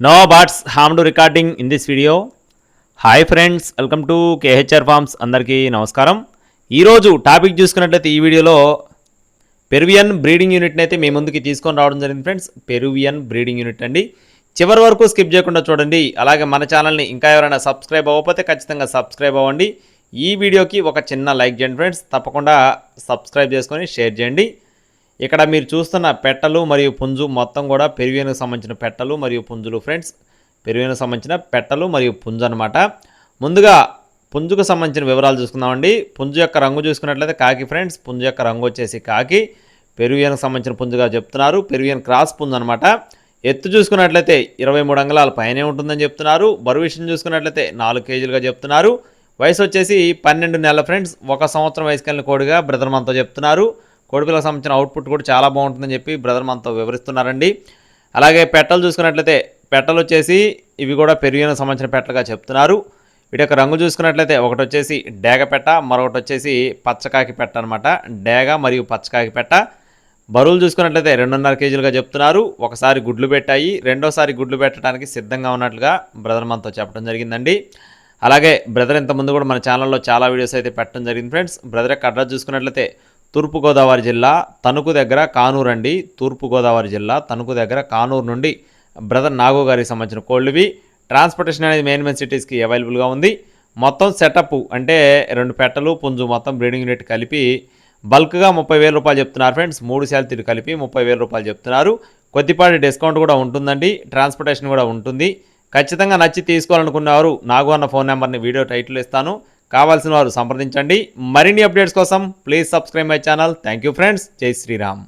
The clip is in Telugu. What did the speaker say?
No birds harm to recording in this video hi friends welcome to KHR farms అందరికీ నమస్కారం ఈరోజు టాపిక్ చూసుకున్నట్లయితే ఈ వీడియోలో పెరువియన్ బ్రీడింగ్ యూనిట్ని అయితే మీ ముందుకి తీసుకొని రావడం జరిగింది ఫ్రెండ్స్ పెరువియన్ బ్రీడింగ్ యూనిట్ అండి. చివరి వరకు స్కిప్ చేయకుండా చూడండి. అలాగే మన ఛానల్ని ఇంకా ఎవరైనా సబ్స్క్రైబ్ అవ్వకపోతే ఖచ్చితంగా సబ్స్క్రైబ్ అవ్వండి. ఈ వీడియోకి ఒక చిన్న లైక్ చేయండి ఫ్రెండ్స్ తప్పకుండా సబ్స్క్రైబ్ చేసుకొని షేర్ చేయండి. ఇక్కడ మీరు చూస్తున్న పెట్టలు మరియు పుంజు మొత్తం కూడా పెరువియన్కు సంబంధించిన పెట్టలు మరియు పుంజులు. ఫ్రెండ్స్ పెరువియన్కు సంబంధించిన పెట్టలు మరియు పుంజు అనమాట ముందుగా పుంజుకు సంబంధించిన వివరాలు చూసుకుందామండి. పుంజు యొక్క రంగు చూసుకున్నట్లయితే కాకి ఫ్రెండ్స్. పుంజు యొక్క రంగు వచ్చేసి కాకి. పెరువియన్కు సంబంధించిన పుంజుగా చెప్తున్నారు. పెరువియన్ క్రాస్ పుంజు అనమాట ఎత్తు చూసుకున్నట్లయితే ఇరవై మూడు అంగళాల పైనే ఉంటుందని చెప్తున్నారు. బరువు విషయం చూసుకున్నట్లయితే నాలుగు కేజీలుగా చెప్తున్నారు. వయసు వచ్చేసి పన్నెండు నెలల ఫ్రెండ్స్. ఒక సంవత్సరం వయసు కలిగిన కోడిగా బ్రదర్మంతో చెప్తున్నారు. కోడిపిల్లకి సంబంధించిన అవుట్పుట్ కూడా చాలా బాగుంటుందని చెప్పి బ్రదర్ మనతో వివరిస్తున్నారండి. అలాగే పెట్టలు చూసుకున్నట్లయితే పెట్టలు వచ్చేసి ఇవి కూడా పెరిగిన సంబంధించిన పెట్టలుగా చెప్తున్నారు. వీటి యొక్క రంగు చూసుకున్నట్లయితే ఒకటి వచ్చేసి డేగ పెట్ట మరొకటి వచ్చేసి పచ్చకాకి పెట్ట అనమాట డేగ మరియు పచ్చకాకి పెట్ట. బరువులు చూసుకున్నట్లయితే రెండున్నర కేజీలుగా చెప్తున్నారు. ఒకసారి గుడ్లు పెట్టాయి. రెండోసారి గుడ్లు పెట్టడానికి సిద్ధంగా ఉన్నట్లుగా బ్రదర్ మనతో చెప్పడం జరిగిందండి. అలాగే బ్రదర్ ఇంతకుముందు కూడా మన ఛానల్లో చాలా వీడియోస్ అయితే పెట్టడం జరిగింది ఫ్రెండ్స్ బ్రదర్ యొక్క అడ్రస్ చూసుకున్నట్లయితే తూర్పుగోదావరి జిల్లా తణుకు దగ్గర కానూరు అండి. తూర్పుగోదావరి జిల్లా తణుకు దగ్గర కానూరు నుండి బ్రదర్ నాగో గారికి సంబంధించిన కోళ్ళువి ట్రాన్స్పోర్టేషన్ అనేది మెయిన్ మెయిన్ సిటీస్కి అవైలబుల్గా ఉంది. మొత్తం సెటప్ అంటే రెండు పెట్టలు పుంజు మొత్తం బ్రీడింగ్ యూనిట్ కలిపి బల్క్గా ముప్పై వేల రూపాయలు చెప్తున్నారు ఫ్రెండ్స్. మూడు శాలతీలు కలిపి ముప్పై వేల రూపాయలు చెప్తున్నారు. కొద్దిపాటి డిస్కౌంట్ కూడా ఉంటుందండి. ట్రాన్స్పోర్టేషన్ కూడా ఉంటుంది. ఖచ్చితంగా నచ్చి తీసుకోవాలనుకున్నవారు నాగో అన్న ఫోన్ నెంబర్ని వీడియో టైటిల్ ఇస్తాను. కావాల్సిన వారు సంప్రదించండి. మరిన్ని అప్డేట్స్ కోసం please subscribe my channel thank you friends Jai Shriram